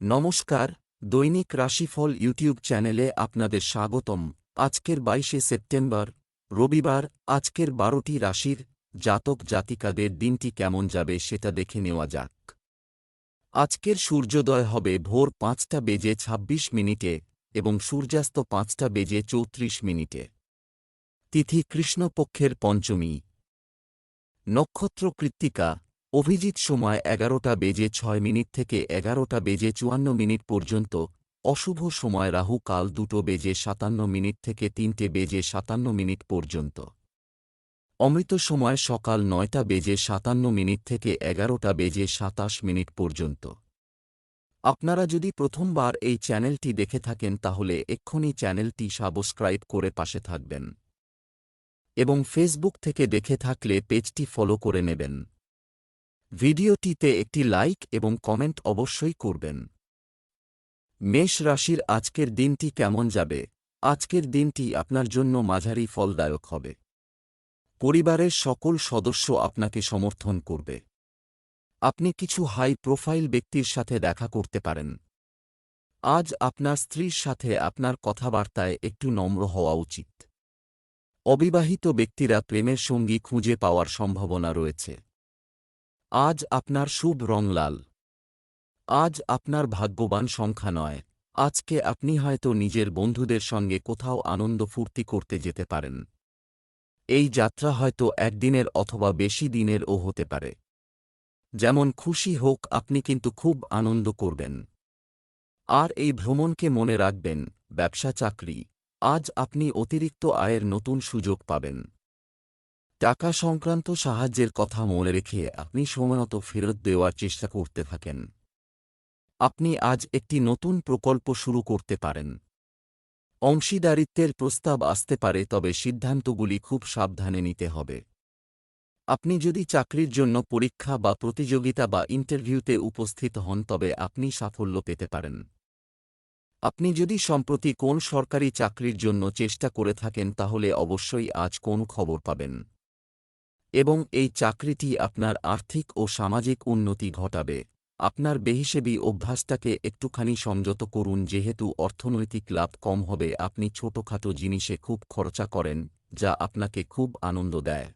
নমস্কার, দৈনিক রাশিফল ইউটিউব চ্যানেলে আপনাদের স্বাগতম। আজকের বাইশে সেপ্টেম্বর, রবিবার, আজকের বারোটি রাশির জাতক জাতিকাদের দিনটি কেমন যাবে সেটা দেখে নেওয়া যাক। আজকের সূর্যোদয় হবে ভোর পাঁচটা বেজে ২৬ মিনিটে এবং সূর্যাস্ত পাঁচটা বেজে চৌত্রিশ মিনিটে। তিথি কৃষ্ণপক্ষের পঞ্চমী। নক্ষত্র কৃত্তিকা অভিজিৎ সময় এগারোটা বেজে ছয় মিনিট থেকে এগারোটা বেজে চুয়ান্ন মিনিট পর্যন্ত। অশুভ সময় রাহু কাল দুটো বেজে সাতান্ন মিনিট থেকে তিনটে বেজে সাতান্ন মিনিট পর্যন্ত। অমৃত সময় সকাল নয়টা বেজে সাতান্ন মিনিট থেকে এগারোটা বেজে সাতাশ মিনিট পর্যন্ত। আপনারা যদি প্রথমবার এই চ্যানেলটি দেখে থাকেন তাহলে এক্ষুনি চ্যানেলটি সাবস্ক্রাইব করে পাশে থাকবেন। এবং ফেসবুক থেকে দেখে থাকলে পেজটি ফলো করে নেবেন। ভিডিওটিতে একটি লাইক এবং কমেন্ট অবশ্যই করবেন। মেষ রাশির আজকের দিনটি কেমন যাবে? আজকের দিনটি আপনার জন্য মাঝারি ফলদায়ক হবে। পরিবারের সকল সদস্য আপনাকে সমর্থন করবে। আপনি কিছু হাই প্রোফাইল ব্যক্তির সাথে দেখা করতে পারেন। আজ আপনার স্ত্রীর সাথে আপনার কথাবার্তায় একটু নম্র হওয়া উচিত। অবিবাহিত ব্যক্তিরা প্রেমের সঙ্গী খুঁজে পাওয়ার সম্ভাবনা রয়েছে। আজ আপনার শুভ রং লাল আজ আপনার ভাগ্যবান সংখ্যা নয়। আজকে আপনি হয়তো নিজের বন্ধুদের সঙ্গে কোথাও আনন্দ ফুর্তি করতে যেতে পারেন। এই যাত্রা হয়তো একদিনের অথবা বেশি দিনেরও হতে পারে। যেমন খুশি হোক আপনি কিন্তু খুব আনন্দ করবেন। আর এই ভ্রমণকে মনে রাখবেন, ব্যবসা চাকরি। আজ আপনি অতিরিক্ত আয়ের নতুন সুযোগ পাবেন। টাকা সংক্রান্ত সাহায্যের কথা মনে রেখে আপনি সময়মত ফেরত দেওয়ার চেষ্টা করতে থাকেন। আপনি আজ একটি নতুন প্রকল্প শুরু করতে পারেন। অংশীদারিত্বের প্রস্তাব আসতে পারে, তবে সিদ্ধান্তগুলি খুব সাবধানে নিতে হবে। আপনি যদি চাকরির জন্য পরীক্ষা বা প্রতিযোগিতা বা ইন্টারভিউতে উপস্থিত হন, তবে আপনি সাফল্য পেতে পারেন। আপনি যদি সম্প্রতি কোন সরকারি চাকরির জন্য চেষ্টা করে থাকেন, তাহলে অবশ্যই আজ কোন খবর পাবেন? এবং এই চাকরিটি আপনার আর্থিক ও সামাজিক উন্নতি ঘটাবে। আপনার বেহিসেবি অভ্যাসটাকে একটুখানি সংযত করুন যেহেতু অর্থনৈতিক লাভ কম হবে। আপনি ছোটখাটো জিনিসে খুব খরচা করেন, যা আপনাকে খুব আনন্দ দেয়।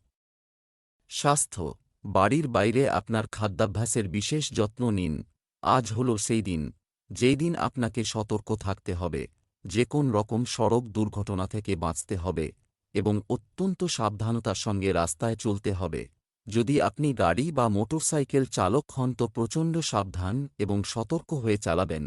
স্বাস্থ্য। বাড়ির বাইরে আপনার খাদ্যাভ্যাসের বিশেষ যত্ন নিন। আজ হল সেই দিন। যেই দিন আপনাকে সতর্ক থাকতে হবে। যে কোন রকম সড়ক দুর্ঘটনা থেকে বাঁচতে হবে। এবং অত্যন্ত সাবধানতার সঙ্গে রাস্তায় চলতে হবে। যদি আপনি গাড়ি বা মোটরসাইকেল চালক হন তো প্রচণ্ড সাবধান এবং সতর্ক হয়ে চালাবেন।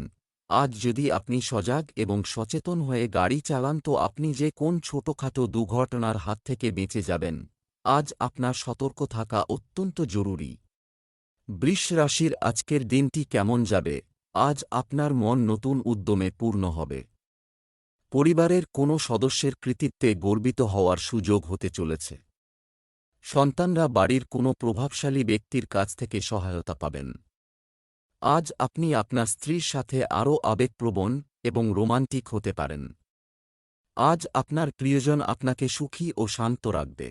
আজ যদি আপনি সজাগ এবং সচেতন হয়ে গাড়ি চালান তো আপনি যে কোন ছোটখাটো দুর্ঘটনার হাত থেকে বেঁচে যাবেন। আজ আপনার সতর্ক থাকা অত্যন্ত জরুরি। বৃষ রাশির আজকের দিনটি কেমন যাবে? আজ আপনার মন নতুন উদ্যমে পূর্ণ হবে। পরিবারের কোনো সদস্যের কৃতিত্বে গর্বিত হওয়ার সুযোগ হতে চলেছে। সন্তানরা বাড়ির কোনো প্রভাবশালী ব্যক্তির কাছ থেকে সহায়তা পাবেন। আজ আপনি আপনার স্ত্রীর সাথে আরও আবেগপ্রবণ এবং রোমান্টিক হতে পারেন। আজ আপনার প্রিয়জন আপনাকে সুখী ও শান্ত রাখবে।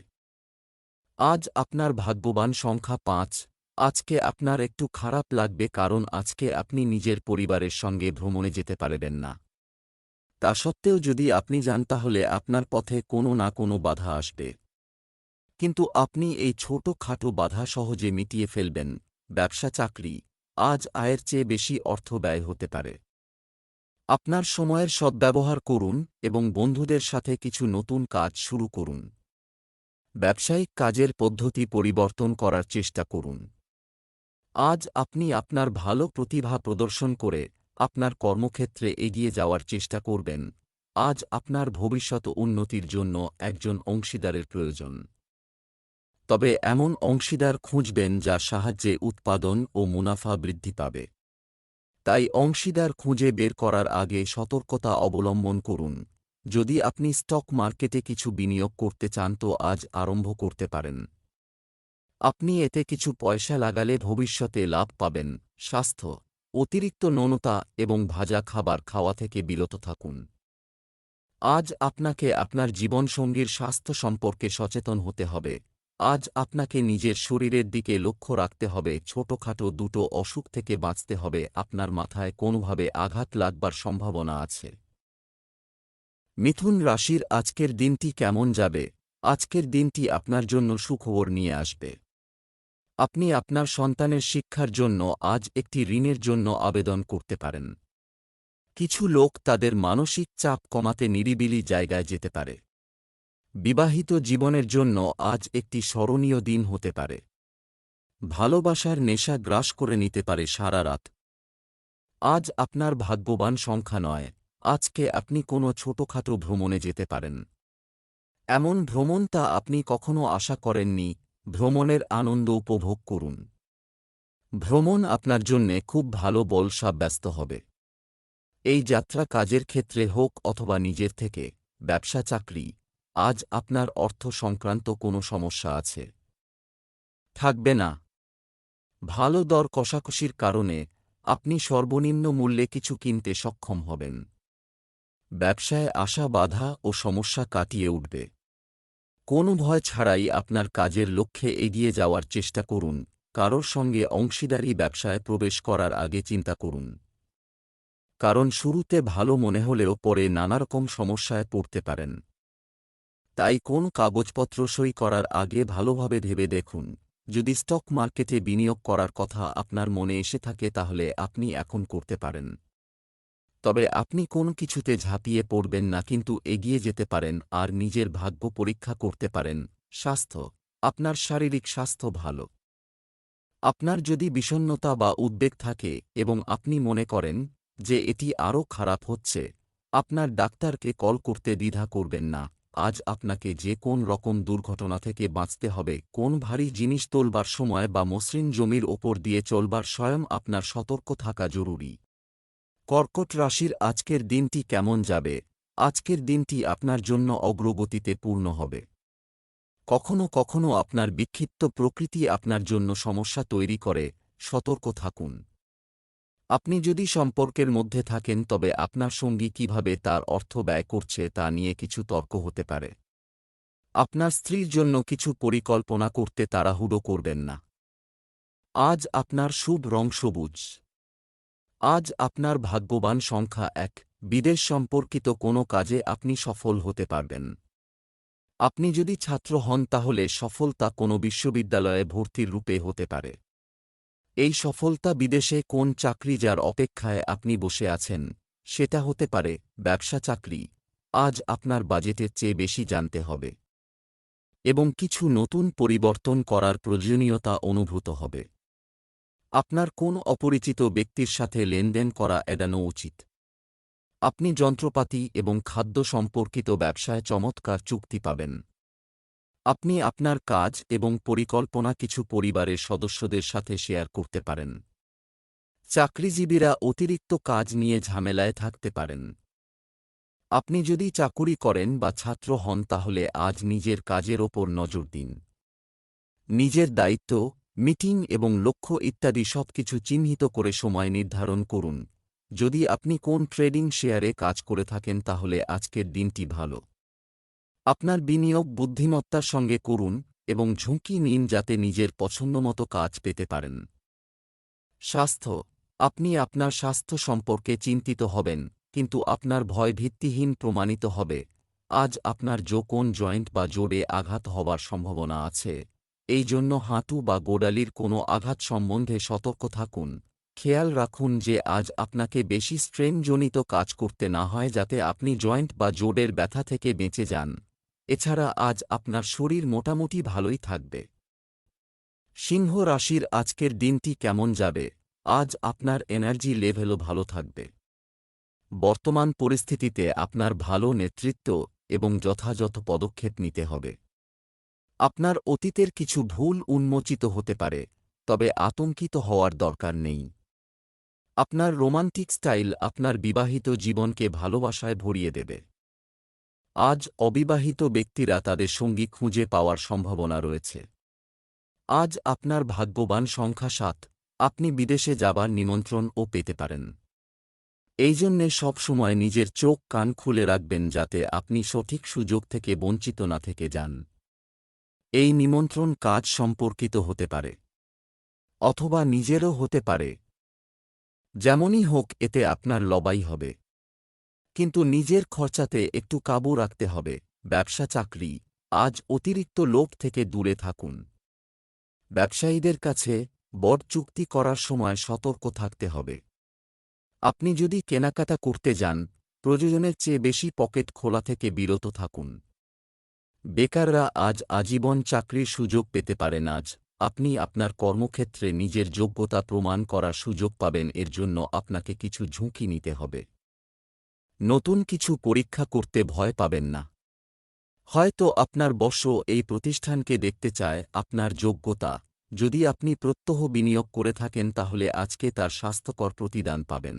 আজ আপনার ভাগ্যবান সংখ্যা পাঁচ, আজকে আপনার একটু খারাপ লাগবে কারণ আজকে আপনি নিজের পরিবারের সঙ্গে ভ্রমণে যেতে পারবেন না। তা সত্ত্বেও যদি আপনি যান তাহলে আপনার পথে কোনো না কোনো বাধা আসবে। কিন্তু আপনি এই ছোট খাটো বাধা সহজে মিটিয়ে ফেলবেন, ব্যবসা চাকরি, আজ আয়ের চেয়ে বেশি অর্থ ব্যয় হতে পারে। আপনার সময়ের সদ্ব্যবহার করুন এবং বন্ধুদের সাথে কিছু নতুন কাজ শুরু করুন। ব্যবসায়িক কাজের পদ্ধতি পরিবর্তন করার চেষ্টা করুন। আজ আপনি আপনার ভালো প্রতিভা প্রদর্শন করে আপনার কর্মক্ষেত্রে এগিয়ে যাওয়ার চেষ্টা করবেন। আজ আপনার ভবিষ্যৎ উন্নতির জন্য একজন অংশীদারের প্রয়োজন। তবে এমন অংশীদার খুঁজবেন যা সাহায্যে উৎপাদন ও মুনাফা বৃদ্ধি পাবে। তাই অংশীদার খুঁজে বের করার আগে সতর্কতা অবলম্বন করুন। যদি আপনি স্টক মার্কেটে কিছু বিনিয়োগ করতে চান তো আজ আরম্ভ করতে পারেন। আপনি এতে কিছু পয়সা লাগালে ভবিষ্যতে লাভ পাবেন। স্বাস্থ্য অতিরিক্ত ননতা এবং ভাজা খাবার খাওয়া থেকে বিরত থাকুন। আজ আপনাকে আপনার জীবনসঙ্গীর স্বাস্থ্য সম্পর্কে সচেতন হতে হবে। আজ আপনাকে নিজের শরীরের দিকে লক্ষ্য রাখতে হবে। ছোটখাটো দুটো অসুখ থেকে বাঁচতে হবে। আপনার মাথায় কোনোভাবে আঘাত লাগবার সম্ভাবনা আছে। মিথুন রাশির আজকের দিনটি কেমন যাবে? আজকের দিনটি আপনার জন্য সুখবর নিয়ে আসবে। আপনি আপনার সন্তানের শিক্ষার জন্য আজ একটি ঋণের জন্য আবেদন করতে পারেন। কিছু লোক তাদের মানসিক চাপ কমাতে নিরিবিলি জায়গায় যেতে পারে। বিবাহিত জীবনের জন্য আজ একটি স্মরণীয় দিন হতে পারে। ভালোবাসার নেশা গ্রাস করে নিতে পারে সারা রাত। আজ আপনার ভাগ্যবান সংখ্যা নয়, আজকে আপনি কোনো ছোটখাটো ভ্রমণে যেতে পারেন। এমন ভ্রমণ তা আপনি কখনো আশা করেননি ভ্রমণের আনন্দ উপভোগ করুন। ভ্রমণ আপনার জন্যে খুব ভালো বল সাব্যস্ত হবে। এই যাত্রা কাজের ক্ষেত্রে হোক অথবা নিজের থেকে, ব্যবসা চাকরি, আজ আপনার অর্থ সংক্রান্ত কোনো সমস্যা আছে। থাকবে না। ভালো দর কষাকষির কারণে আপনি সর্বনিম্ন মূল্যে কিছু কিনতে সক্ষম হবেন। ব্যবসায় আসা বাধা ও সমস্যা কাটিয়ে উঠবে। কোনো ভয় ছাড়াই আপনার কাজের লক্ষ্যে এগিয়ে যাওয়ার চেষ্টা করুন। কারোর সঙ্গে অংশীদারি ব্যবসায় প্রবেশ করার আগে চিন্তা করুন। কারণ শুরুতে ভালো মনে হলেও পরে নানারকম সমস্যায় পড়তে পারেন। তাই কোন কাগজপত্র সই করার আগে ভালোভাবে ভেবে দেখুন। যদি স্টক মার্কেটে বিনিয়োগ করার কথা আপনার মনে এসে থাকে তাহলে আপনি এখন করতে পারেন। তবে আপনি কোন কিছুতে ঝাঁপিয়ে পড়বেন না, কিন্তু এগিয়ে যেতে পারেন আর নিজের ভাগ্য পরীক্ষা করতে পারেন। স্বাস্থ্য। আপনার শারীরিক স্বাস্থ্য ভালো। আপনার যদি বিষণ্নতা বা উদ্বেগ থাকে এবং আপনি মনে করেন যে এটি আরও খারাপ হচ্ছে, আপনার ডাক্তারকে কল করতে দ্বিধা করবেন না। আজ আপনাকে যে কোন রকম দুর্ঘটনা থেকে বাঁচতে হবে, কোন ভারী জিনিস তোলবার সময় বা মসৃণ জমির ওপর দিয়ে চলবার স্বয়ং আপনার সতর্ক থাকা জরুরি। কর্কট রাশির আজকের দিনটি কেমন যাবে? আজকের দিনটি আপনার জন্য অগ্রগতিতে পূর্ণ হবে। কখনো কখনো আপনার বিক্ষিপ্ত প্রকৃতি আপনার জন্য সমস্যা তৈরি করে, সতর্ক থাকুন। আপনি যদি সম্পর্কের মধ্যে থাকেন, তবে আপনার সঙ্গী কীভাবে তার অর্থ ব্যয় করছে তা নিয়ে কিছু তর্ক হতে পারে। আপনার স্ত্রীর জন্য কিছু পরিকল্পনা করতে তাড়াহুড়ো করবেন না। আজ আপনার শুভ রং সবুজ। আজ আপনার ভাগ্যবান সংখ্যা এক। বিদেশ সম্পর্কিত কোনো কাজে আপনি সফল হতে পারবেন। আপনি যদি ছাত্র হন তাহলে সফলতা কোনো বিশ্ববিদ্যালয়ে ভর্তির রূপে হতে পারে। এই সফলতা বিদেশে কোন চাকরি যার অপেক্ষায় আপনি বসে আছেন, সেটা হতে পারে ব্যবসা চাকরি। আজ আপনার বাজেটের চেয়ে বেশি জানতে হবে। এবং কিছু নতুন পরিবর্তন করার প্রয়োজনীয়তা অনুভূত হবে। আপনার কোন অপরিচিত ব্যক্তির সাথে লেনদেন করা এড়ানো উচিত? আপনি যন্ত্রপাতি এবং খাদ্য সম্পর্কিত ব্যবসায় চমৎকার চুক্তি পাবেন। আপনি আপনার কাজ এবং পরিকল্পনা কিছু পরিবারের সদস্যদের সাথে শেয়ার করতে পারেন। চাকরিজীবীরা অতিরিক্ত কাজ নিয়ে ঝামেলায় থাকতে পারেন। আপনি যদি চাকুরি করেন বা ছাত্র হন তাহলে আজ নিজের কাজের ওপর নজর দিন। নিজের দায়িত্ব মিটিং এবং লক্ষ্য ইত্যাদি সবকিছু চিহ্নিত করে সময় নির্ধারণ করুন। যদি আপনি কোন ট্রেডিং শেয়ারে কাজ করে থাকেন তাহলে আজকের দিনটি ভালো। আপনার বিনিয়োগ বুদ্ধিমত্তার সঙ্গে করুন এবং ঝুঁকি নিন যাতে নিজের পছন্দমতো কাজ পেতে পারেন। স্বাস্থ্য। আপনি আপনার স্বাস্থ্য সম্পর্কে চিন্তিত হবেন, কিন্তু আপনার ভয় ভিত্তিহীন প্রমাণিত হবে। আজ আপনার যো কোন জয়েন্ট বা জোরে আঘাত হবার সম্ভাবনা আছে। এই জন্য হাঁটু বা গোড়ালির কোনো আঘাত সম্বন্ধে সতর্ক থাকুন। খেয়াল রাখুন যে আজ আপনাকে বেশি স্ট্রেনজনিত কাজ করতে না হয় যাতে আপনি জয়েন্ট বা জোড়ের ব্যথা থেকে বেঁচে যান। এছাড়া আজ আপনার শরীর মোটামুটি ভালোই থাকবে। সিংহ রাশির আজকের দিনটি কেমন যাবে? আজ আপনার এনার্জি লেভেলও ভালো থাকবে। বর্তমান পরিস্থিতিতে আপনার ভালো নেতৃত্ব এবং যথাযথ পদক্ষেপ নিতে হবে। আপনার অতীতের কিছু ভুল উন্মোচিত হতে পারে, তবে আতঙ্কিত হওয়ার দরকার নেই। আপনার রোমান্টিক স্টাইল আপনার বিবাহিত জীবনকে ভালোবাসায় ভরিয়ে দেবে। আজ অবিবাহিত ব্যক্তিরা তাদের সঙ্গী খুঁজে পাওয়ার সম্ভাবনা রয়েছে। আজ আপনার ভাগ্যবান সংখ্যা সাত, আপনি বিদেশে যাবার নিমন্ত্রণও পেতে পারেন। এই জন্যে সবসময় নিজের চোখ কান খুলে রাখবেন যাতে আপনি সঠিক সুযোগ থেকে বঞ্চিত না থেকে যান। এই নিমন্ত্রণ কাজ সম্পর্কিত হতে পারে, অথবা নিজেরও হতে পারে। যেমনই হোক, এতে আপনার লবাই হবে। কিন্তু নিজের খরচাতে একটু কাবু রাখতে হবে। ব্যবসা চাকরি, আজ অতিরিক্ত লোভ থেকে দূরে থাকুন। ব্যবসায়ীদের কাছে বড় চুক্তি করার সময় সতর্ক থাকতে হবে। আপনি যদি কেনাকাটা করতে যান, প্রয়োজনের চেয়ে বেশি পকেট খোলা থেকে বিরত থাকুন। বেকাররা আজ আজীবন চাকরির সুযোগ পেতে পারেন আজ। আপনি আপনার কর্মক্ষেত্রে নিজের যোগ্যতা প্রমাণ করার সুযোগ পাবেন, এর জন্য আপনাকে কিছু ঝুঁকি নিতে হবে। নতুন কিছু পরীক্ষা করতে ভয় পাবেন না। হয়তো আপনার বশ এই প্রতিষ্ঠানকে দেখতে চায়, আপনার যোগ্যতা। যদি আপনি প্রত্যহ বিনিয়োগ করে থাকেন, তাহলে আজকে তার স্বাস্থ্যকর প্রতিদান পাবেন।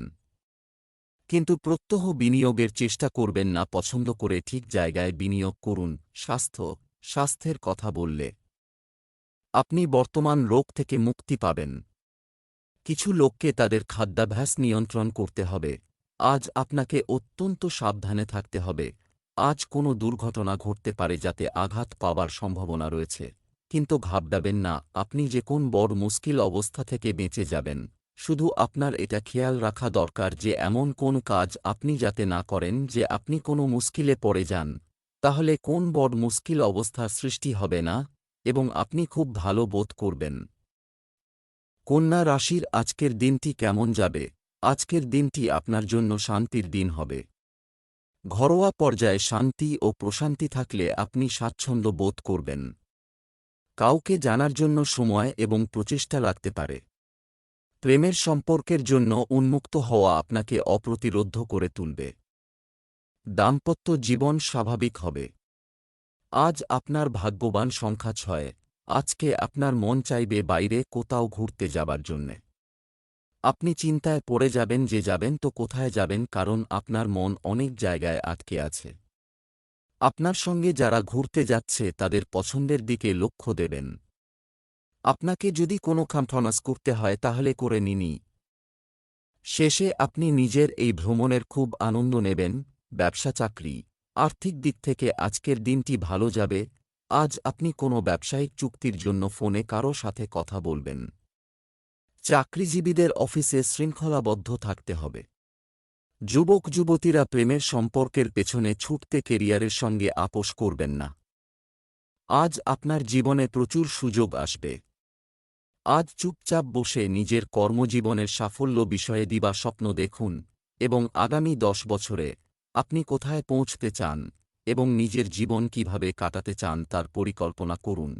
কিন্তু প্রত্যহ বিনিয়োগের চেষ্টা করবেন না, পছন্দ করে ঠিক জায়গায় বিনিয়োগ করুন, স্বাস্থ্য, স্বাস্থ্যের কথা বললে। আপনি বর্তমান রোগ থেকে মুক্তি পাবেন। কিছু লোককে তাদের খাদ্যাভ্যাস নিয়ন্ত্রণ করতে হবে। আজ আপনাকে অত্যন্ত সাবধানে থাকতে হবে। আজ কোনো দুর্ঘটনা ঘটতে পারে যাতে আঘাত পাওয়ার সম্ভাবনা রয়েছে। কিন্তু ঘাবড়াবেন না, আপনি যে কোন বড় মুশকিল অবস্থা থেকে বেঁচে যাবেন। শুধু আপনার এটা খেয়াল রাখা দরকার যে এমন কোন কাজ আপনি যাতে না করেন যে আপনি কোনো মুশকিলে পড়ে যান। তাহলে কোন বড় মুশকিল অবস্থার সৃষ্টি হবে না? এবং আপনি খুব ভালো বোধ করবেন। কন্যা রাশির আজকের দিনটি কেমন যাবে? আজকের দিনটি আপনার জন্য শান্তির দিন হবে। ঘরোয়া পর্যায়ে শান্তি ও প্রশান্তি থাকলে আপনি স্বাচ্ছন্দ্য বোধ করবেন। কাউকে জানার জন্য সময় এবং প্রচেষ্টা লাগতে পারে। প্রেমের সম্পর্কের জন্য উন্মুক্ত হওয়া আপনাকে অপ্রতিরোধ করে তুলবে। দাম্পত্য জীবন স্বাভাবিক হবে। আজ আপনার ভাগ্যবান সংখ্যা ছয়, আজকে আপনার মন চাইবে বাইরে কোথাও ঘুরতে যাবার জন্যে। আপনি চিন্তায় পড়ে যাবেন যে যাবেন তো কোথায় যাবেন কারণ আপনার মন অনেক জায়গায় আটকে আছে। আপনার সঙ্গে যারা ঘুরতে যাচ্ছে তাদের পছন্দের দিকে লক্ষ্য দেবেন। আপনাকে যদি কোনো কামফানাস করতে হয় তাহলে করে নিনি। শেষে আপনি নিজের এই ভ্রমণের খুব আনন্দ নেবেন, ব্যবসা চাকরি, আর্থিক দিক থেকে আজকের দিনটি ভালো যাবে, আজ আপনি কোনো ব্যবসায়িক চুক্তির জন্য ফোনে কারও সাথে কথা বলবেন। চাকরিজীবীদের অফিসে শৃঙ্খলাবদ্ধ থাকতে হবে। যুবক, যুবতীরা প্রেমের সম্পর্কের পেছনে ছুটতে কেরিয়ারের সঙ্গে আপোষ করবেন না। আজ আপনার জীবনে প্রচুর সুযোগ আসবে। আজ চুপচাপ বসে নিজের কর্মজীবনের সাফল্য বিষয়ে দিবা স্বপ্ন দেখুন, এবং আগামী দশ বছরে আপনি কোথায় পৌঁছতে চান, এবং নিজের জীবন কীভাবে কাটাতে চান তার পরিকল্পনা করুন।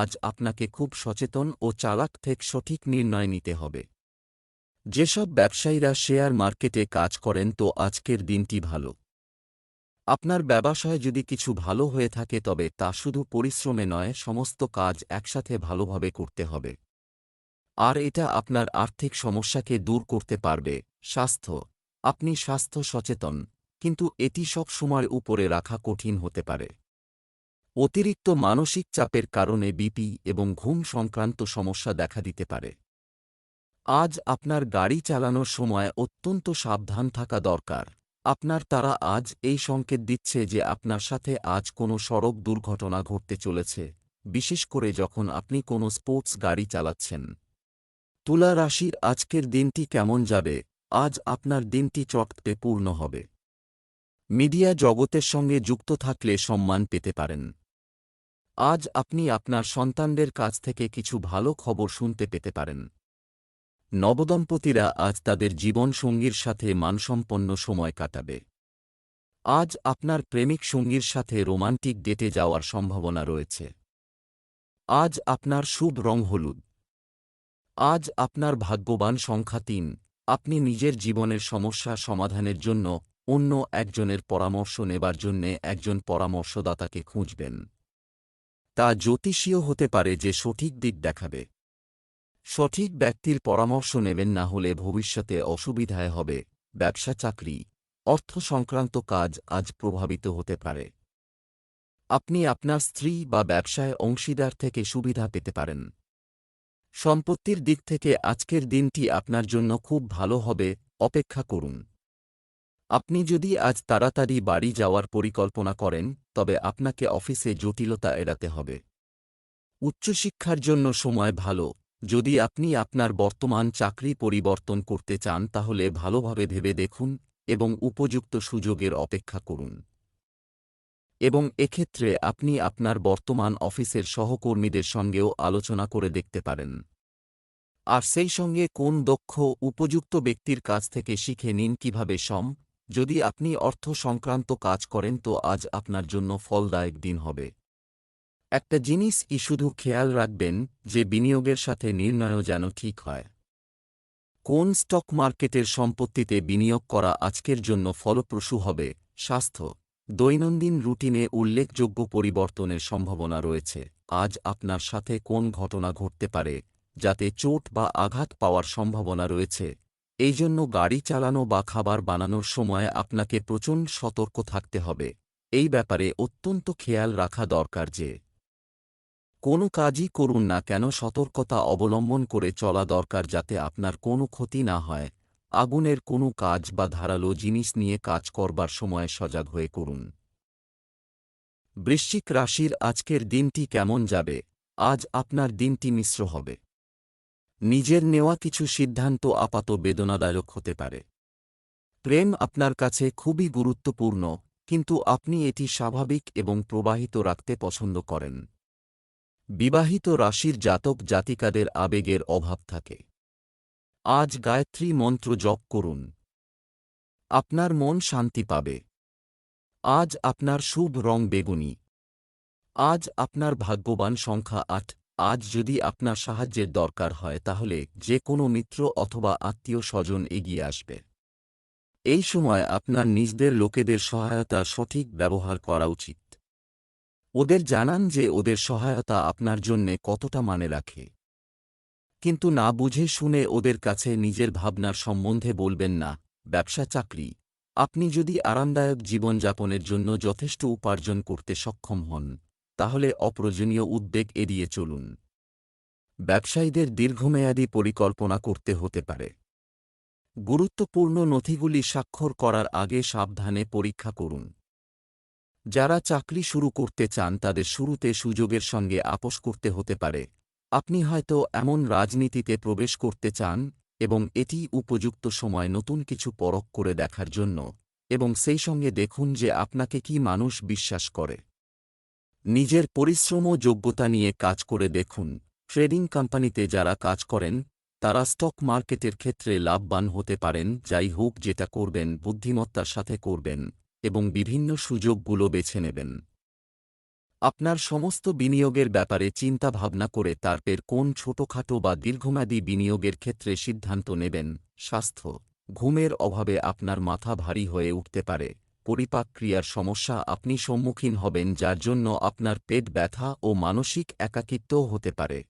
আজ আপনাকে খুব সচেতন ও চালাক থেকে সঠিক নির্ণয় নিতে হবে। যেসব ব্যবসায়ীরা শেয়ার মার্কেটে কাজ করেন তো আজকের দিনটি ভালো। আপনার ব্যবসায় যদি কিছু ভালো হয়ে থাকে তবে তা শুধু পরিশ্রমে নয়, সমস্ত কাজ একসাথে ভালোভাবে করতে হবে। আর এটা আপনার আর্থিক সমস্যাকে দূর করতে পারবে। স্বাস্থ্য। আপনি স্বাস্থ্য সচেতন, কিন্তু এটি সব সময় উপরে রাখা কঠিন হতে পারে। অতিরিক্ত মানসিক চাপের কারণে বিপি এবং ঘুম সংক্রান্ত সমস্যা দেখা দিতে পারে। আজ আপনার গাড়ি চালানোর সময় অত্যন্ত সাবধান থাকা দরকার। আপনার তারা আজ এই সংকেত দিচ্ছে যে আপনার সাথে আজ কোনো সড়ক দুর্ঘটনা ঘটতে চলেছে, বিশেষ করে যখন আপনি কোনো স্পোর্টস গাড়ি চালাচ্ছেন। তুলা রাশির আজকের দিনটি কেমন যাবে? আজ আপনার দিনটি চটকে পূর্ণ হবে। মিডিয়া জগতের সঙ্গে যুক্ত থাকলে সম্মান পেতে পারেন। আজ আপনি আপনার সন্তানদের কাছ থেকে কিছু ভালো খবর শুনতে পেতে পারেন। নবদম্পতিরা আজ তাদের জীবনসঙ্গীর সাথে মানসম্পন্ন সময় কাটাবে। আজ আপনার প্রেমিক সঙ্গীর সাথে রোমান্টিক ডেটে যাওয়ার সম্ভাবনা রয়েছে। আজ আপনার শুভ রং হলুদ। আজ আপনার ভাগ্যবান সংখ্যা তিন। আপনি নিজের জীবনের সমস্যা সমাধানের জন্য অন্য একজনের পরামর্শ নেবার জন্যে একজন পরামর্শদাতাকে খুঁজবেন। তা জ্যোতিষীয় হতে পারে যে সঠিক দিক দেখাবে। সঠিক ব্যক্তির পরামর্শ নেবেন না হলে ভবিষ্যতে অসুবিধায় হবে। ব্যবসা চাকরি, অর্থ সংক্রান্ত কাজ আজ প্রভাবিত হতে পারে। আপনি আপনার স্ত্রী বা ব্যবসায় অংশীদার থেকে সুবিধা পেতে পারেন। সম্পত্তির দিক থেকে আজকের দিনটি আপনার জন্য খুব ভালো হবে, অপেক্ষা করুন। আপনি যদি আজ তাড়াতাড়ি বাড়ি যাওয়ার পরিকল্পনা করেন, তবে আপনাকে অফিসে জটিলতা এড়াতে হবে। উচ্চশিক্ষার জন্য সময় ভালো। যদি আপনি আপনার বর্তমান চাকরি পরিবর্তন করতে চান, তাহলে ভালোভাবে ভেবে দেখুন এবং উপযুক্ত সুযোগের অপেক্ষা করুন। এবং এক্ষেত্রে আপনি আপনার বর্তমান অফিসের সহকর্মীদের সঙ্গেও আলোচনা করে দেখতে পারেন। আর সেই সঙ্গে কোন দক্ষ, উপযুক্ত ব্যক্তির কাছ থেকে শিখে নিন কীভাবে সম, যদি আপনি অর্থ সংক্রান্ত কাজ করেন তো আজ আপনার জন্য ফলদায়ক দিন হবে। একটা জিনিস ই শুধু খেয়াল রাখবেন যে বিনিয়োগের সাথে নির্ণয়ও যেন ঠিক হয়। কোন স্টক মার্কেটের সম্পত্তিতে বিনিয়োগ করা আজকের জন্য ফলপ্রসূ হবে, স্বাস্থ্য। দৈনন্দিন রুটিনে উল্লেখযোগ্য পরিবর্তনের সম্ভাবনা রয়েছে। আজ আপনার সাথে কোন ঘটনা ঘটতে পারে, যাতে চোট বা আঘাত পাওয়ার সম্ভাবনা রয়েছে? এই জন্য গাড়ি চালানো বা খাবার বানানোর সময় আপনাকে প্রচণ্ড সতর্ক থাকতে হবে। এই ব্যাপারে অত্যন্ত খেয়াল রাখা দরকার যে, কোনো কাজই করুন না কেন সতর্কতা অবলম্বন করে চলা দরকার যাতে আপনার কোনো ক্ষতি না হয়। আগুনের কোনো কাজ বা ধারালো জিনিস নিয়ে কাজ করবার সময় সজাগ হয়ে করুন। বৃশ্চিক রাশির আজকের দিনটি কেমন যাবে? আজ আপনার দিনটি মিশ্র হবে। নিজের নেওয়া কিছু সিদ্ধান্ত আপাত বেদনাদায়ক হতে পারে। প্রেম আপনার কাছে খুবই গুরুত্বপূর্ণ, কিন্তু আপনি এটি স্বাভাবিক এবং প্রবাহিত রাখতে পছন্দ করেন। বিবাহিত রাশির জাতক জাতিকাদের আবেগের অভাব থাকে। আজ গায়ত্রী মন্ত্র জপ করুন। আপনার মন শান্তি পাবে। আজ আপনার শুভ রং বেগুনি। আজ আপনার ভাগ্যবান সংখ্যা আট। আজ যদি আপনার সাহায্যের দরকার হয় তাহলে যে কোনো মিত্র অথবা আত্মীয় স্বজন এগিয়ে আসবে। এই সময় আপনার নিজদের লোকেদের সহায়তা সঠিক ব্যবহার করা উচিত। ওদের জানান যে ওদের সহায়তা আপনার জন্যে কতটা মানে রাখে। কিন্তু না বুঝে শুনে ওদের কাছে নিজের ভাবনার সম্বন্ধে বলবেন না, ব্যবসা চাকরি। আপনি যদি আরামদায়ক জীবনযাপনের জন্য যথেষ্ট উপার্জন করতে সক্ষম হন, তাহলে অপ্রয়োজনীয় উদ্বেগ এড়িয়ে চলুন। ব্যবসায়ীদের দীর্ঘমেয়াদী পরিকল্পনা করতে হতে পারে। গুরুত্বপূর্ণ নথিগুলি স্বাক্ষর করার আগে সাবধানে পরীক্ষা করুন। যারা চাকরি শুরু করতে চান তাদের শুরুতে সুযোগের সঙ্গে আপোষ করতে হতে পারে। আপনি হয়তো এমন রাজনীতিতে প্রবেশ করতে চান এবং এটি উপযুক্ত সময় নতুন কিছু পরখ করে দেখার জন্য এবং সেই সঙ্গে দেখুন যে আপনাকে কি মানুষ বিশ্বাস করে। নিজের পরিশ্রম ও যোগ্যতা নিয়ে কাজ করে দেখুন, ট্রেডিং কোম্পানিতে যারা কাজ করেন, তারা স্টক মার্কেটের ক্ষেত্রে লাভবান হতে পারেন, যাই হোক যেটা করবেন, বুদ্ধিমত্তার সাথে করবেন এবং বিভিন্ন সুযোগগুলো বেছে নেবেন। আপনার সমস্ত বিনিয়োগের ব্যাপারে চিন্তা ভাবনা করে তারপের কোন ছোটখাটো বা দীর্ঘমেয়াদী বিনিয়োগের ক্ষেত্রে সিদ্ধান্ত নেবেন। স্বাস্থ্য। ঘুমের অভাবে আপনার মাথা ভারী হয়ে উঠতে পারে। পরিপাক ক্রিয়ার সমস্যা আপনি সম্মুখীন হবেন যার জন্য আপনার পেট ব্যথা ও মানসিক একাকিত্বও হতে পারে।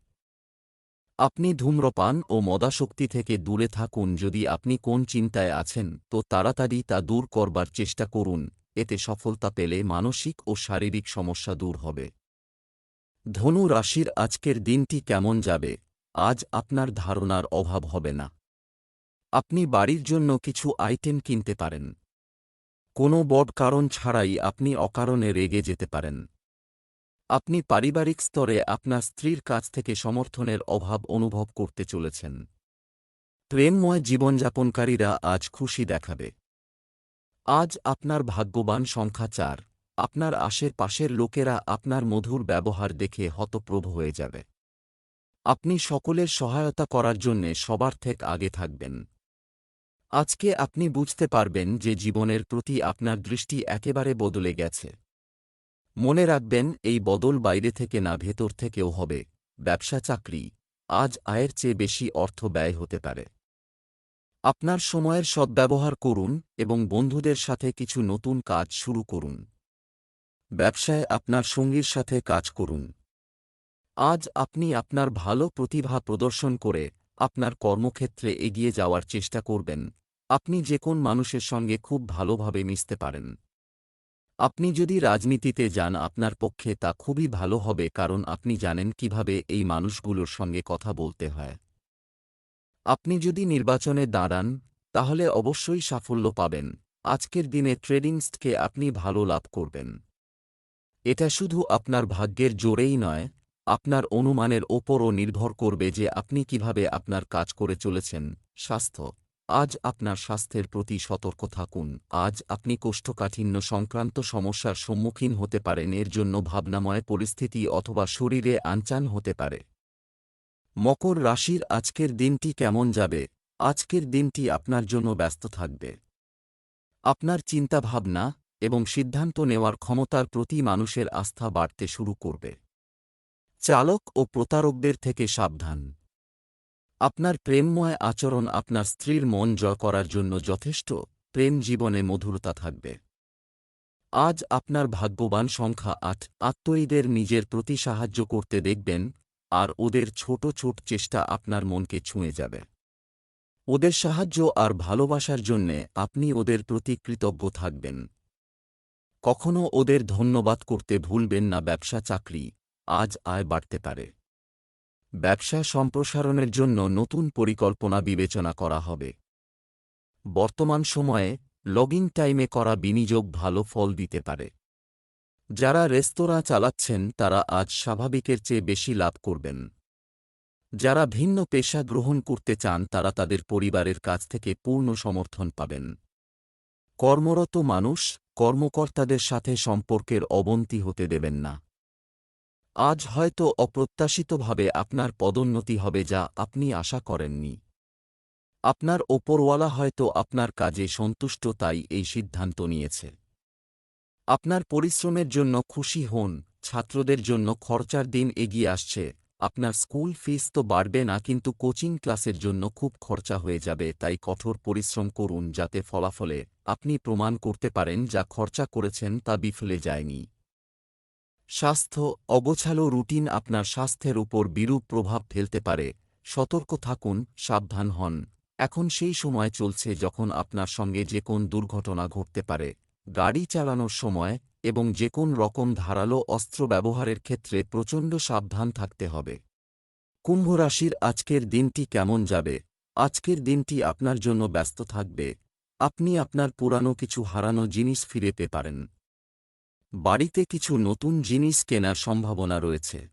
আপনি ধূম্রপান ও মদাশক্তি থেকে দূরে থাকুন যদি আপনি কোন চিন্তায় আছেন, তো তাড়াতাড়ি তা দূর করবার চেষ্টা করুন। এতে সফলতা পেলে মানসিক ও শারীরিক সমস্যা দূর হবে। ধনু রাশির আজকের দিনটি কেমন যাবে? আজ আপনার ধারণার অভাব হবে না। আপনি বাড়ির জন্য কিছু আইটেম কিনতে পারেন। কোনো বড় কারণ ছাড়াই আপনি অকারণে রেগে যেতে পারেন। আপনি পারিবারিক স্তরে আপনার স্ত্রীর কাছ থেকে সমর্থনের অভাব অনুভব করতে চলেছেন। প্রেমময় জীবনযাপনকারীরা আজ খুশি দেখাবে। আজ আপনার ভাগ্যবান সংখ্যা চার। আপনার আশের পাশের লোকেরা আপনার মধুর ব্যবহার দেখে হতপ্রভ হয়ে যাবে। আপনি সকলের সহায়তা করার জন্যে সবার থেকে আগে থাকবেন। আজকে আপনি বুঝতে পারবেন যে জীবনের প্রতি আপনার দৃষ্টি একেবারে বদলে গেছে। মনে রাখবেন, এই বদল বাইরে থেকে না, ভেতর থেকেও হবে। ব্যবসা চাকরি, আজ আয়ের চেয়ে বেশি অর্থ ব্যয় হতে পারে। আপনার সময়ের সদ্ব্যবহার করুন এবং বন্ধুদের সাথে কিছু নতুন কাজ শুরু করুন। ব্যবসায় আপনার সঙ্গীর সাথে কাজ করুন। আজ আপনি আপনার ভালো প্রতিভা প্রদর্শন করে আপনার কর্মক্ষেত্রে এগিয়ে যাওয়ার চেষ্টা করবেন। আপনি যে কোন মানুষের সঙ্গে খুব ভালোভাবে মিশতে পারেন। আপনি যদি রাজনীতিতে যান, আপনার পক্ষে তা খুবই ভালো হবে কারণ আপনি জানেন কীভাবে এই মানুষগুলোর সঙ্গে কথা বলতে হয়। আপনি যদি নির্বাচনে দাঁড়ান, তাহলে অবশ্যই সাফল্য পাবেন। আজকের দিনে ট্রেডিংসকে আপনি ভালো লাভ করবেন। এটা শুধু আপনার ভাগ্যের জোরেই নয়, আপনার অনুমানের ওপরও নির্ভর করবে যে আপনি কীভাবে আপনার কাজ করে চলেছেন। স্বাস্থ্য, আজ আপনার স্বাস্থ্যের প্রতি সতর্ক থাকুন। আজ আপনি কোষ্ঠকাঠিন্য সংক্রান্ত সমস্যার সম্মুখীন হতে পারেন, এর জন্য ভাবনাময় পরিস্থিতি অথবা শরীরে আনচান হতে পারে। মকর রাশির আজকের দিনটি কেমন যাবে? আজকের দিনটি আপনার জন্য ব্যস্ত থাকবে। আপনার চিন্তাভাবনা এবং সিদ্ধান্ত নেওয়ার ক্ষমতার প্রতি মানুষের আস্থা বাড়তে শুরু করবে। চালক ও প্রতারকদের থেকে সাবধান। আপনার প্রেমময় আচরণ আপনার স্ত্রীর মন জয় করার জন্য যথেষ্ট, প্রেম জীবনে মধুরতা থাকবে। আজ আপনার ভাগ্যবান সংখ্যা আট, আত্মীয়দের নিজের প্রতি সাহায্য করতে দেখবেন আর ওদের ছোট ছোট চেষ্টা আপনার মনকে ছুঁয়ে যাবে। ওদের সাহায্য আর ভালোবাসার জন্যে আপনি ওদের প্রতি কৃতজ্ঞ থাকবেন। কখনও ওদের ধন্যবাদ করতে ভুলবেন না, ব্যবসা চাকরি আজ আয় বাড়তে পারে। ব্যবসা সম্প্রসারণের জন্য নতুন পরিকল্পনা বিবেচনা করা হবে। বর্তমান সময়ে লগিং টাইমে করা বিনিয়োগ ভালো ফল দিতে পারে। যারা রেস্তোরাঁ চালাচ্ছেন, তারা আজ স্বাভাবিকের চেয়ে বেশি লাভ করবেন। যারা ভিন্ন পেশা গ্রহণ করতে চান, তারা তাদের পরিবারের কাছ থেকে পূর্ণ সমর্থন পাবেন। কর্মরত মানুষ কর্মকর্তাদের সাথে সম্পর্কের অবনতি হতে দেবেন না। আজ হয়তো অপ্রত্যাশিতভাবে আপনার পদোন্নতি হবে যা আপনি আশা করেননি। আপনার ওপরওয়ালা হয়তো আপনার কাজে সন্তুষ্ট, তাই এই সিদ্ধান্ত নিয়েছে। আপনার পরিশ্রমের জন্য খুশি হন, ছাত্রদের জন্য খরচার দিন এগিয়ে আসছে, আপনার স্কুল ফিস তো বাড়বে না কিন্তু কোচিং ক্লাসের জন্য খুব খরচা হয়ে যাবে, তাই কঠোর পরিশ্রম করুন যাতে ফলাফলে আপনি প্রমাণ করতে পারেন যা খরচা করেছেন তা বিফলে যায়নি। স্বাস্থ্য, অগোছালো রুটিন আপনার স্বাস্থ্যের উপর বিরূপ প্রভাব ফেলতে পারে, সতর্ক থাকুন, সাবধান হন, এখন সেই সময় চলছে যখন আপনার সঙ্গে যে কোন দুর্ঘটনা ঘটতে পারে। গাড়ি চালানোর সময় এবং যে কোন রকম ধারালো অস্ত্র ব্যবহারের ক্ষেত্রে প্রচণ্ড সাবধান থাকতে হবে। কুম্ভ রাশির আজকের দিনটি কেমন যাবে? আজকের দিনটি আপনার জন্য ব্যস্ত থাকবে। আপনি আপনার পুরানো কিছু হারানো জিনিস ফিরে পেতে পারেন। বাড়িতে কিছু নতুন জিনিস কেনার সম্ভাবনা রয়েছে।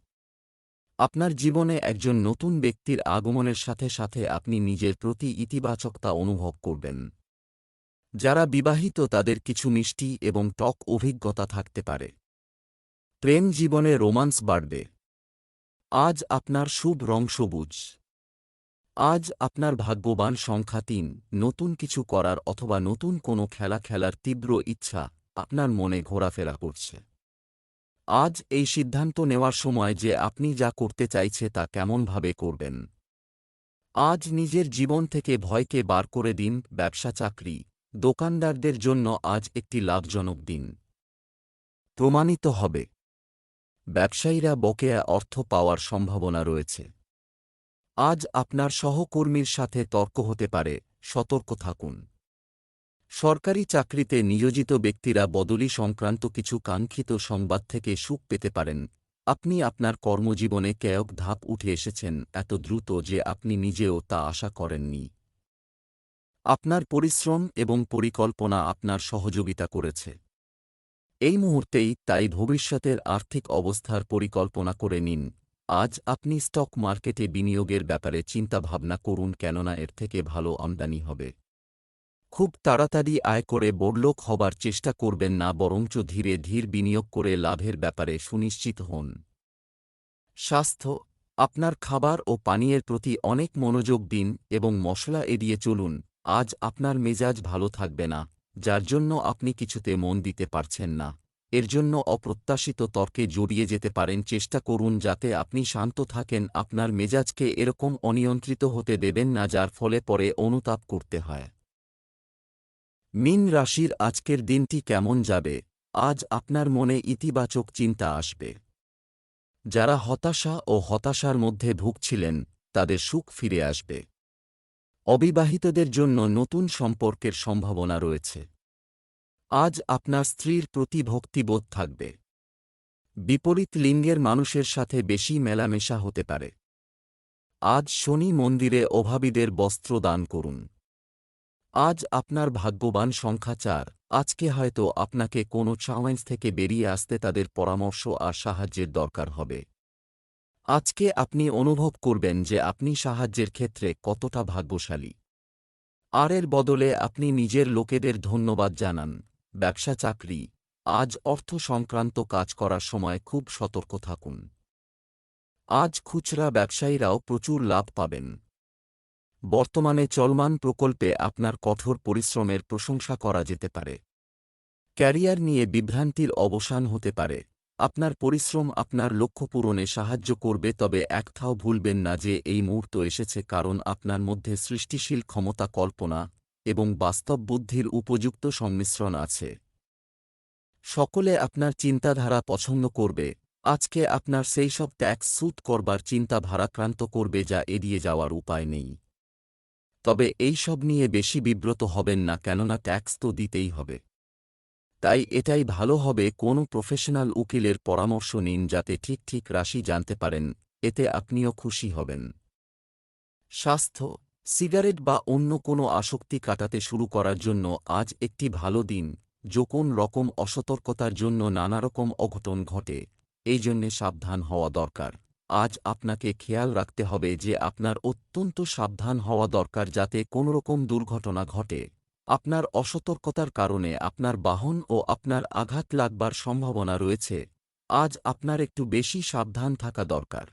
আপনার জীবনে একজন নতুন ব্যক্তির আগমনের সাথে সাথে আপনি নিজের প্রতি ইতিবাচকতা অনুভব করবেন। যারা বিবাহিত তাদের কিছু মিষ্টি এবং টক অভিজ্ঞতা থাকতে পারে। প্রেম জীবনে রোমান্স বাড়বে। আজ আপনার শুভ রং সবুজ। আজ আপনার ভাগ্যবান সংখ্যা তিন, নতুন কিছু করার অথবা নতুন কোনো খেলা খেলার তীব্র ইচ্ছা আপনার মনে ঘোরাফেরা করছে। আজ এই সিদ্ধান্ত নেওয়ার সময় যে আপনি যা করতে চাইছে তা কেমনভাবে করবেন। আজ নিজের জীবন থেকে ভয়কে বার করে দিন, ব্যবসা, চাকরি দোকানদারদের জন্য আজ একটি লাভজনক দিন। প্রমাণিত হবে। ব্যবসায়ীরা বকেয়া অর্থ পাওয়ার সম্ভাবনা রয়েছে। আজ আপনার সহকর্মীর সাথে তর্ক হতে পারে, সতর্ক থাকুন। সরকারি চাকরিতে নিয়োজিত ব্যক্তিরা বদলি সংক্রান্ত কিছু কাঙ্ক্ষিত সংবাদ থেকে সুখ পেতে পারেন। আপনি আপনার কর্মজীবনে কেয়ক ধাপ উঠে এসেছেন, এত দ্রুত যে আপনি নিজেও তা আশা করেননি। আপনার পরিশ্রম এবং পরিকল্পনা আপনার সহযোগিতা করেছে। এই মুহূর্তেই তাই ভবিষ্যতের আর্থিক অবস্থার পরিকল্পনা করে নিন। আজ আপনি স্টক মার্কেটে বিনিয়োগের ব্যাপারে চিন্তাভাবনা করুন কেননা এর থেকে ভালো আমদানি হবে। খুব তাড়াতাড়ি আয় করে বড়লোক হবার চেষ্টা করবেন না বরঞ্চ ধীরে ধীর বিনিয়োগ করে লাভের ব্যাপারে সুনিশ্চিত হন। স্বাস্থ্য, আপনার খাবার ও পানীয়ের প্রতি অনেক মনোযোগ দিন এবং মশলা এড়িয়ে চলুন। আজ আপনার মেজাজ ভালো থাকবে না, যার জন্য আপনি কিছুতে মন দিতে পারছেন না। এর জন্য অপ্রত্যাশিত তর্কে জড়িয়ে যেতে পারেন, চেষ্টা করুন যাতে আপনি শান্ত থাকেন, আপনার মেজাজকে এরকম অনিয়ন্ত্রিত হতে দেবেন না, যার ফলে পরে অনুতাপ করতে হয়। মিন রাশির আজকের দিনটি কেমন যাবে? আজ আপনার মনে ইতিবাচক চিন্তা আসবে। যারা হতাশা ও হতাশার মধ্যে ভুগছিলেন, তাদের সুখ ফিরে আসবে। অবিবাহিতদের জন্য নতুন সম্পর্কের সম্ভাবনা রয়েছে। আজ আপনার স্ত্রীর প্রতি ভক্তিবোধ থাকবে। বিপরীত লিঙ্গের মানুষের সাথে বেশি মেলামেশা হতে পারে। আজ শনি মন্দিরে অভাবীদের বস্ত্র দান করুন। আজ আপনার ভাগ্যবান সংখ্যা চার। আজকে হয়তো আপনাকে কোনো চ্যালেঞ্জ থেকে বেরিয়ে আসতে তাদের পরামর্শ আর সাহায্যের দরকার হবে। আজকে আপনি অনুভব করবেন যে আপনি সাহায্যের ক্ষেত্রে কতটা ভাগ্যশালী। আর এর বদলে আপনি নিজের লোকেদের ধন্যবাদ জানান। ব্যবসা চাকরি, আজ অর্থ সংক্রান্ত কাজ করার সময় খুব সতর্ক থাকুন। আজ খুচরা ব্যবসায়ীরাও প্রচুর লাভ পাবেন। বর্তমানে চলমান প্রকল্পে আপনার কঠোর পরিশ্রমের প্রশংসা করা যেতে পারে। ক্যারিয়ার নিয়ে বিভ্রান্তির অবসান হতে পারে। আপনার পরিশ্রম আপনার লক্ষ্য পূরণে সাহায্য করবে, তবে একথাও ভুলবেন না যে এই মুহূর্ত এসেছে কারণ আপনার মধ্যে সৃষ্টিশীল ক্ষমতা কল্পনা এবং বাস্তব বুদ্ধির উপযুক্ত সংমিশ্রণ আছে। সকলে আপনার চিন্তাধারা পছন্দ করবে। আজকে আপনার সেই সব ট্যাক্স সুট করবার চিন্তা ভারাক্রান্ত করবে যা এড়িয়ে যাওয়ার উপায় নেই। তবে এই সব নিয়ে বেশি বিব্রত হবেন না, কেননা ট্যাক্স তো দিতেই হবে। তাই এটাই ভালো হবে কোনো প্রফেশনাল উকিলের পরামর্শ নিন যাতে ঠিক ঠিক রাশি জানতে পারেন, এতে আপনিও খুশি হবেন। স্বাস্থ্য, সিগারেট বা অন্য কোনো আসক্তি কাটাতে শুরু করার জন্য আজ একটি ভালো দিন যখন রকম অসতর্কতার জন্য নানারকম অঘটন ঘটে, এই জন্যে সাবধান হওয়া দরকার। আজ আপনাকে খেয়াল রাখতে হবে যে আপনার অত্যন্ত সাবধান হওয়া দরকার যাতে কোনোরকম দুর্ঘটনা ঘটে। আপনার অসতর্কতার কারণে আপনার বাহন ও আপনার আঘাত লাগবার সম্ভাবনা রয়েছে। আজ আপনার একটু বেশি সাবধান থাকা দরকার।